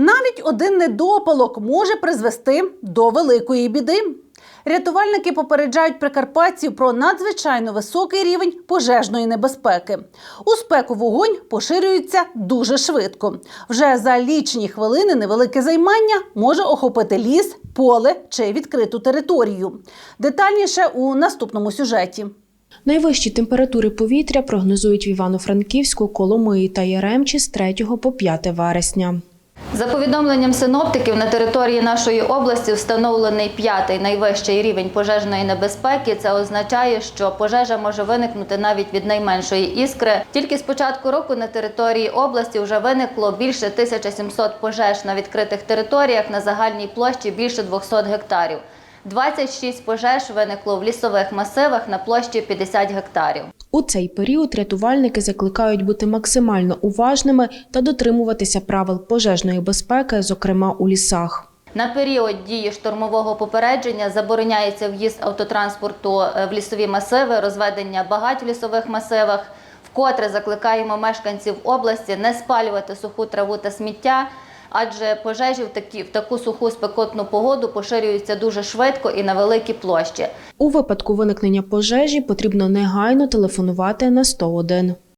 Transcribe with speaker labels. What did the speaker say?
Speaker 1: Навіть один недопалок може призвести до великої біди. Рятувальники попереджають прикарпатців про надзвичайно високий рівень пожежної небезпеки. У спеку вогонь поширюється дуже швидко. Вже за лічені хвилини невелике займання може охопити ліс, поле чи відкриту територію. Детальніше у наступному сюжеті.
Speaker 2: Найвищі температури повітря прогнозують в Івано-Франківську, Коломиї та Яремчі з 3 по 5 вересня.
Speaker 3: За повідомленням синоптиків, на території нашої області встановлений п'ятий найвищий рівень пожежної небезпеки. Це означає, що пожежа може виникнути навіть від найменшої іскри. Тільки з початку року на території області вже виникло більше 1700 пожеж на відкритих територіях на загальній площі більше 200 гектарів. 26 пожеж виникло в лісових масивах на площі 50 гектарів.
Speaker 2: У цей період рятувальники закликають бути максимально уважними та дотримуватися правил пожежної безпеки, зокрема у лісах.
Speaker 3: На період дії штурмового попередження забороняється в'їзд автотранспорту е, в лісові масиви, розведення багать в лісових масивах. Вкотре закликаємо мешканців області не спалювати суху траву та сміття, адже пожежі в, такі, в таку суху спекотну погоду поширюються дуже швидко і на великі площі.
Speaker 2: У випадку виникнення пожежі потрібно негайно телефонувати на 101.